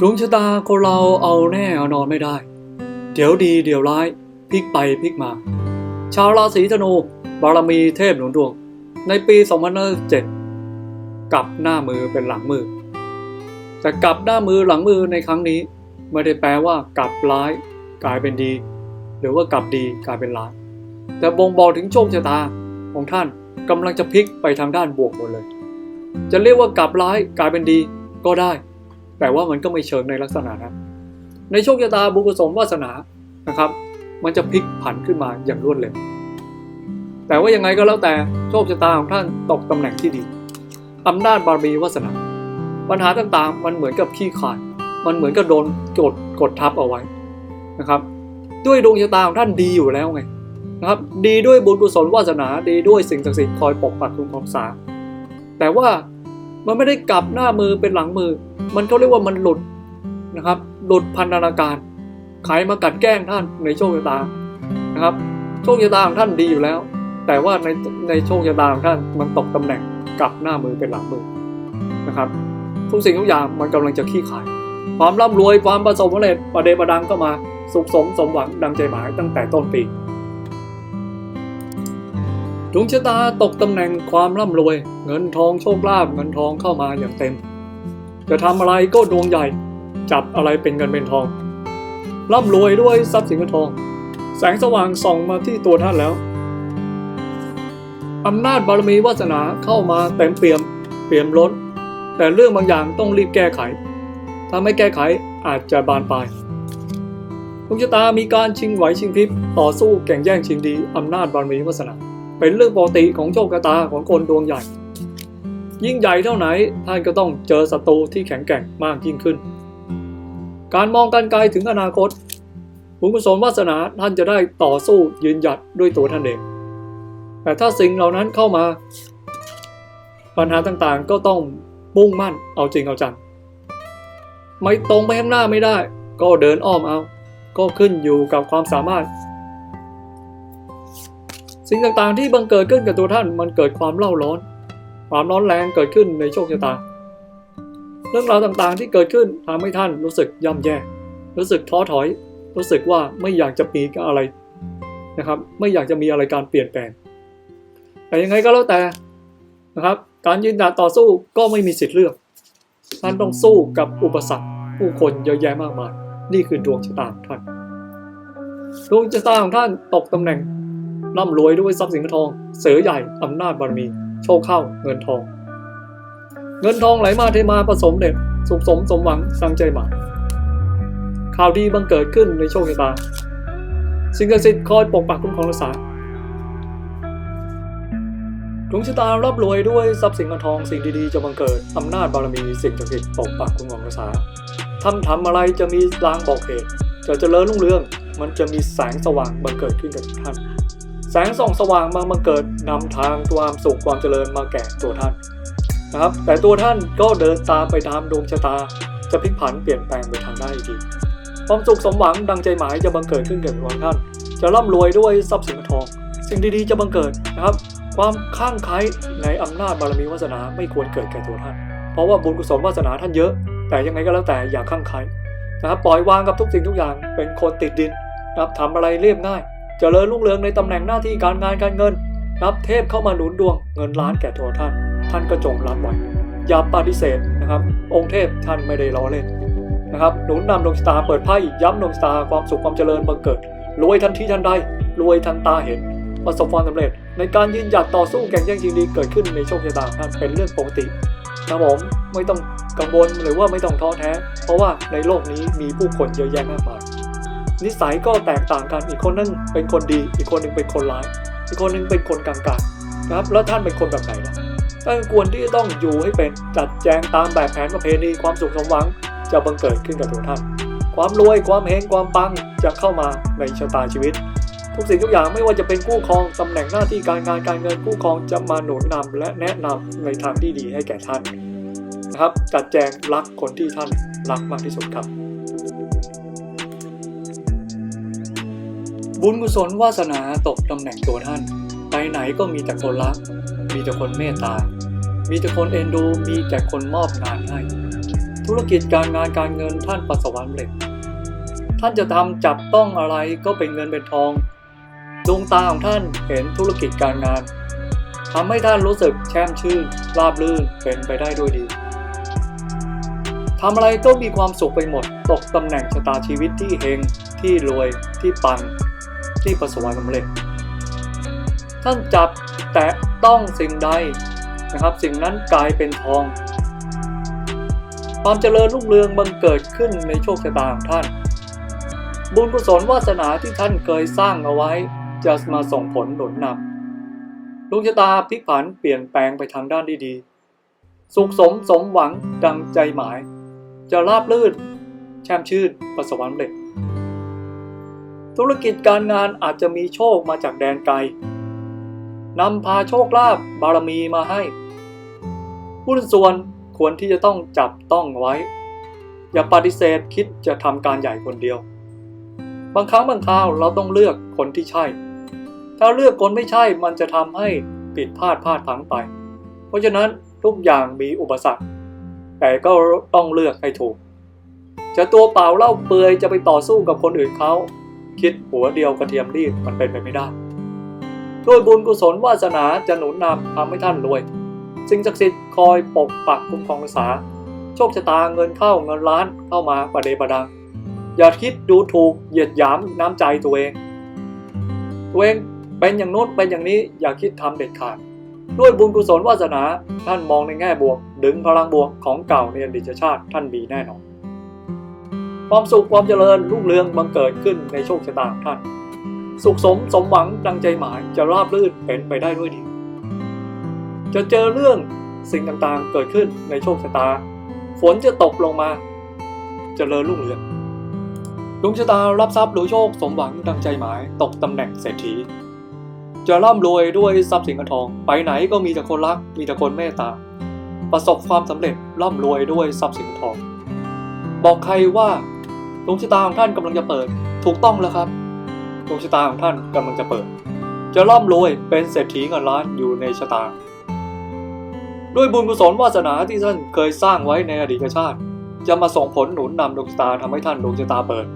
ดวงชะตาคนเราเอาแน่เอานอนไม่ได้ เดี๋ยวดีเดี๋ยวร้ายพลิกไปพลิกมา ชาวราศีธนูบารมีเทพหนุนดวง ในปี2007กลับหน้ามือเป็นหลังมือ แต่กลับหน้ามือหลังมือในครั้งนี้ ไม่ได้แปลว่ากลับร้ายกลายเป็นดี หรือว่ากลับดีกลายเป็นร้าย แต่บ่งบอกถึงโชคชะตาของท่านกำลังจะพลิกไปทางด้านบวกหมดเลย จะเรียกว่ากลับร้ายกลายเป็นดีก็ได้ แต่ว่ามันก็ไม่เชิงในลักษณะนั้นในโชคชะตาบุญกุศลวาสนานะครับ มันจะพลิกผันขึ้นมาอย่างรวดเร็วแต่ว่ายังไงก็แล้วแต่โชคชะตาของท่านตกตำแหน่งที่ดีอำนาจบารมีวาสนา ปัญหาต่างๆ มันเหมือนกับขี้ขาด มันเหมือนกับโดนกดกดทับเอาไว้นะครับ ด้วยดวงชะตาของท่านดีอยู่แล้วไงนะครับ ดีด้วยบุญกุศลวาสนาดีด้วยสิ่งศักดิ์สิทธิ์คอยปกปักคุ้มครองษาแต่ว่า มันไม่ได้กลับหน้ามือเป็นหลังมือ มันเขาเรียกว่ามันหลุดนะครับ หลุดพันธนาการใครมากัดแกล้งท่านในโชคชะตานะครับ โชคชะตาของท่านดีอยู่แล้ว แต่ว่าในในโชคชะตาของท่านมันตกตำแหน่งกลับหน้ามือเป็นหลังมือนะครับ ทุกสิ่งทุกอย่างมันกำลังจะขี้ขาย ความร่ำรวยความประสบความสำเร็จประเดประดังก็มาสุขสมสมหวังดังใจหมายตั้งแต่ต้นปี ดวงชะตาตกตำแหน่งความร่ำรวย เงินทองโชคลาภเงินทองเข้ามาอย่างเต็ม จะทำอะไรก็ดวงใหญ่ จับอะไรเป็นเงินเป็นทอง ร่ำรวยด้วยทรัพย์สินเงินทอง แสงสว่างส่องมาที่ตัวท่านแล้วอำนาจบารมีวาสนาเข้ามาเต็มเปี่ยม เปี่ยมล้น แต่เรื่องบางอย่างต้องรีบแก้ไข ถ้าไม่แก้ไขอาจจะบานปลายดวงชะตามีการชิงไหวชิงพริบต่อสู้แข่งแย่งชิงดีอำนาจบารมีวาสนา เป็นเรื่องปกติของโชคชะตาของคนดวงใหญ่ ยิ่งใหญ่เท่าไหนท่านก็ต้องเจอศัตรูที่แข็งแกร่งมากยิ่งขึ้น การมองการไกลถึงอนาคตบุญกุศลวาสนาท่านจะได้ต่อสู้ยืนหยัดด้วยตัวท่านเอง แต่ถ้าสิ่งเหล่านั้นเข้ามา ปัญหาต่างๆก็ต้องมุ่งมั่นเอาจริงเอาจังไม่ตรงไปข้างหน้าไม่ได้ ก็เดินอ้อมเอา ก็ขึ้นอยู่กับความสามารถ สิ่งต่างๆที่บังเกิดขึ้นกับตัวท่านมันเกิดความเล่าร้อน ความร้อนแรงเกิดขึ้นในโชคชะตา เรื่องราวต่างๆที่เกิดขึ้นทำให้ท่านรู้สึกย่ำแย่ รู้สึกท้อถอย รู้สึกว่าไม่อยากจะมีอะไรนะครับ ไม่อยากจะมีอะไรการเปลี่ยนแปลง แต่ยังไงก็แล้วแต่นะครับ การยืนหยัดต่อสู้ก็ไม่มีสิทธิ์เลือก ท่านต้องสู้กับอุปสรรคผู้คนเยอะแยะมากมาย นี่คือดวงชะตาของท่าน ดวงชะตาของท่านตกตำแหน่ง ร่ำรวยด้วยทรัพย์สินเงินทอง เสือใหญ่อำนาจบารมี โชคเข้าเงินทอง เงินทองไหลมาเทมาผสมเด็ดสุขสมสมหวังสังใจหมายข่าวดีบังเกิดขึ้นในโชคชะตา สิ่งศักดิ์สิทธิ์คอยปกปักคุ้มครองรักษาดวงชะตาร่ำรวยด้วยทรัพย์สินเงินทองสิ่งดีๆจะบังเกิดอำนาจบารมีสิ่งศักดิ์สิทธิ์ปกปักคุ้มครองรักษาทำทำอะไรจะมีลางบอกเหตุจะเจริญรุ่งเรือง มันจะมีแสงสว่างบังเกิดขึ้นกับทุกท่าน แสงส่องสว่างมาบังเกิดนำทางความสุขความเจริญมาแก่ตัวท่านนะครับ แต่ตัวท่านก็เดินตามไปตามดวงชะตา จะพลิกผันเปลี่ยนแปลงไปทางได้ดีความสุขสมหวังดังใจหมายจะบังเกิดขึ้นแกับตัวท่าน จะร่ำรวยด้วยทรัพย์สินเงินทอง สิ่งดีๆจะบังเกิดนะครับ ความข้างไคล้ในอำนาจบารมีวาสนาไม่ควรเกิดแก่ตัวท่าน เพราะว่าบุญกุศลวาสนาท่านเยอะ แต่ยังไงก็แล้วแต่อย่าข้างไคล้นะครับปล่อยวางกับทุกสิ่งทุกอย่างเป็นคนติดดินนะครับทำอะไรเรียบง่าย เจริญรุ่งเรืองในตำแหน่งหน้าที่การงานการเงินรับเทพเข้ามาหนุนดวงเงินล้านแก่ตัวท่าน ท่านก็จงรับไว้อย่าปฏิเสธนะครับ องค์เทพท่านไม่ได้ล้อเล่นนะครับหนุนนำดวงชะตาเปิดไพ่ย้ำดวงชะตาความสุขความเจริญบังเกิดรวยทันทีทันใดรวยทันตาเห็น ประสบความสำเร็จ ในการยืนหยัดต่อสู้แข่งแย่งชิงดีเกิดขึ้นในโชคชะตาท่านเป็นเรื่องปกตินะผมไม่ต้องกังวลหรือว่าไม่ต้องท้อแท้ เพราะว่าในโลกนี้มีผู้คนเยอะแยะมากมาย นิสัยก็แตกต่างกันอีกคนนึงเป็นคนดี อีกคนหนึงเป็นคนร้าย อีกคนหนึงเป็นคนกลางๆนะครับแล้วท่านเป็นคนแบบไหนล่ะท่านควรที่จะต้องอยู่ให้เป็นจัดแจงตามแบบแผนประเพณีความสุขสมหวังจะบังเกิดขึ้นกับตัวท่าน ความรวยความเฮงความปังจะเข้ามาในชะตาชีวิต ทุกสิ่งทุกอย่างไม่ว่าจะเป็นคู่ครองตำแหน่งหน้าที่การงานการเงินคู่ครองจะมาหนุนนำและแนะนำในทางที่ดีให้แก่ท่านนะครับ จัดแจงรักคนที่ท่านรักมากที่สุดครับ บุญกุศลวาสนาตกตำแหน่งตัวท่าน ไปไหนก็มีแต่คนรัก มีแต่คนเมตตา มีแต่คนเอ็นดู มีแต่คนมอบงานให้ ธุรกิจการงานการเงินท่านประสบความสำเร็จ ท่านจะทำจับต้องอะไรก็เป็นเงินเป็นทอง ดวงตาของท่านเห็นธุรกิจการงานทำให้ท่านรู้สึกแช่มชื่นราบรื่นเป็นไปได้ด้วยดีทำอะไรก็มีความสุขไปหมด ตกตำแหน่งชะตาชีวิตที่เฮงที่รวยที่ปัง ที่ประสบความสำเร็จ ท่านจับแตะต้องสิ่งใดนะครับ สิ่งนั้นกลายเป็นทอง ความเจริญรุ่งเรืองบังเกิดขึ้นในโชคชะตาของท่าน บุญกุศลวาสนาที่ท่านเคยสร้างเอาไว้จะมาส่งผลหนุนนำดวงชะตาพลิกผันเปลี่ยนแปลงไปทางด้านที่ดีสุขสมสมหวังดังใจหมาย จะราบลื่น แช่มชื่นประสบความสำเร็จ ธุรกิจการงานอาจจะมีโชคมาจากแดนไกลนำพาโชคลาภบารมีมาให้หุ้นส่วนควรที่จะต้องจับต้องไว้ อย่าปฏิเสธคิดจะทำการใหญ่คนเดียว บางครั้งบางคราวเราต้องเลือกคนที่ใช่ ถ้าเลือกคนไม่ใช่มันจะทำให้ผิดพลาดพลาดพลั้งไป เพราะฉะนั้นทุกอย่างมีอุปสรรค แต่ก็ต้องเลือกให้ถูก จะตัวเปล่าเล่าเปลือยจะไปต่อสู้กับคนอื่นเขา คิดหัวเดียวกระเทียมรีบมันเป็นไปไม่ได้ด้วยบุญกุศลวาสนาจะหนุนนำทำให้ท่านรวย สิ่งศักดิ์สิทธิ์คอยปกปักคุ้มครองรักษา โชคชะตาเงินเข้าเงินล้านเข้ามาประเดประดัง อย่าคิดดูถูกเหยียดหยามน้ำใจตัวเอง ตัวเองเป็นอย่างโน้นเป็นอย่างนี้อย่าคิดทำเด็ดขาด ด้วยบุญกุศลวาสนาท่านมองในแง่บวก ดึงพลังบวกของเก่าในอดีตชาติท่านมีแน่นอน ความสุขความเจริญรุ่งเรืองบังเกิดขึ้นในโชคชะตาของท่าน สุขสมสมหวังดังใจหมายจะราบรื่นเป็นไปได้ด้วยดี จะเจอเรื่องสิ่งต่างๆเกิดขึ้นในโชคชะตา ฝนจะตกลงมาเจริญรุ่งเรืองดวงชะตารับทรัพย์หรือโชคสมหวังดังใจหมายตกตำแหน่งเศรษฐี จะร่ำรวยด้วยทรัพย์สินเงินทอง ไปไหนก็มีแต่คนรักมีแต่คนเมตตา ประสบความสำเร็จร่ำรวยด้วยทรัพย์สินเงินทอง บอกใครว่า ดวงชะตาของท่านกำลังจะเปิด ถูกต้องแล้วครับดวงชะตาของท่านกำลังจะเปิด จะร่ำรวยเป็นเศรษฐีเงินล้านอยู่ในชะตา ด้วยบุญกุศลวาสนาที่ท่านเคยสร้างไว้ในอดีตชาติ จะมาส่งผลหนุนนำดวงชะตาทำให้ท่านดวงชะตาเปิด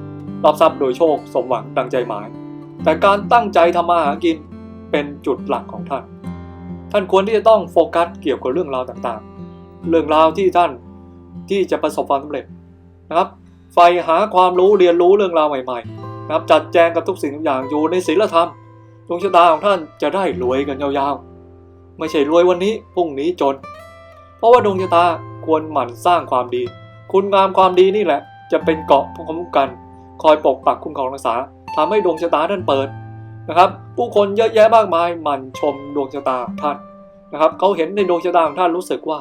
รับทรัพย์โดยโชคสมหวังดังใจหมาย แต่การตั้งใจทำมาหากินเป็นจุดหลักของท่าน ท่านควรที่จะต้องโฟกัสเกี่ยวกับเรื่องราวต่างๆ เรื่องราวที่ท่านที่จะประสบความสำเร็จนะครับ ใฝ่หาความรู้เรียนรู้เรื่องราวใหม่ๆนะครับจัดแจงกับทุกสิ่งทุกอย่างอยู่ในศีลธรรมดวงชะตาของท่านจะได้รวยกันยาวๆ ไม่ใช่รวยวันนี้พรุ่งนี้จน เพราะว่าดวงชะตาควรหมั่นสร้างความดี คุณงามความดีนี่แหละ จะเป็นเกาะคุ้มกันคอยปกปักคุ้มครองรักษาทำให้ดวงชะตาท่านเปิดนะครับผู้คนเยอะแยะมากมายหมั่นชมดวงชะตาท่านนะครับเขาเห็นในดวงชะตาของท่านรู้สึกว่า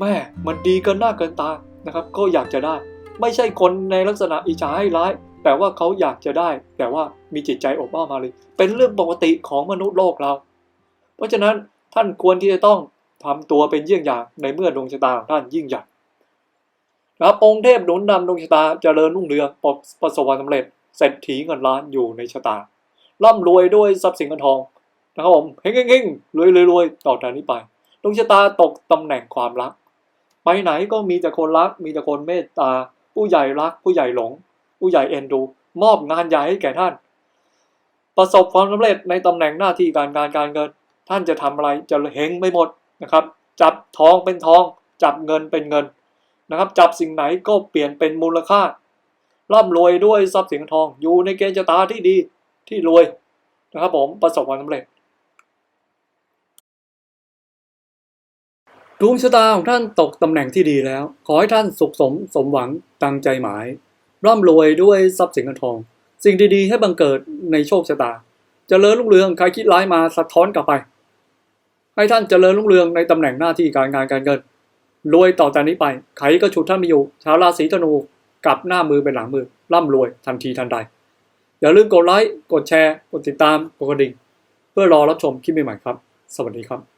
แม่มันดีเกินหน้าเกินตานะครับ ก็อยากจะได้ ไม่ใช่คนในลักษณะอิจฉาให้ร้าย แต่ว่าเขาอยากจะได้ แต่ว่ามีจิตใจอบอ้อมมาเลย เป็นเรื่องปกติของมนุษย์โลกเรา เพราะฉะนั้นท่านควรที่จะต้องทำตัวเป็นเยี่ยงอย่างในเมื่อดวงชะตาของท่านยิ่งใหญ่นะครับองค์เทพหนุนนำดวงชะตาเจริญรุ่งเรืองประสบความสำเร็จเศรษฐีเงินล้านอยู่ในชะตาร่ำรวยด้วยทรัพย์สินเงินทองนะครับผมเฮงเฮงรวยรวยรวยต่อจากนี้ไปดวงชะตาตกตำแหน่งความรัก ไปไหนก็มีแต่คนรัก มีแต่คนเมตตา ผู้ใหญ่รัก ผู้ใหญ่หลง ผู้ใหญ่เอ็นดู มอบงานใหญ่ให้แก่ท่าน ประสบความสำเร็จในตำแหน่งหน้าที่การงานการเงิน ท่านจะทำอะไรจะเฮงไม่หมดนะครับ จับทองเป็นทอง จับเงินเป็นเงินนะครับ จับสิ่งไหนก็เปลี่ยนเป็นมูลค่าร่ำรวยด้วยทรัพย์สินทองอยู่ในเกณฑ์ชะตาที่ดีที่รวยนะครับผมประสบความสำเร็จ ดวงชะตาของท่านตกตำแหน่งที่ดีแล้ว ขอให้ท่านสุขสมสมหวังตั้งใจหมาย ร่ำรวยด้วยทรัพย์สินเงินทอง สิ่งดีๆ ให้บังเกิดในโชคชะตาจเจริญรุ่งเรืองใครคิดร้ายมาสะท้อนกลับไป ให้ท่านเจริญรุ่งเรืองในตำแหน่งหน้าที่การงานการเงินรวยต่อจากนี้ไปใครก็ฉุดท่านไม่อยู่ชาวราศีธนูกลับหน้ามือเป็นหลังมือ ร่ำรวยทันทีทันใด อย่าลืมกดไลค์กดแชร์ กดติดตามกดกระดิ่ง เพื่อรอรับชมคลิปใหม่ๆครับ สวัสดีครับ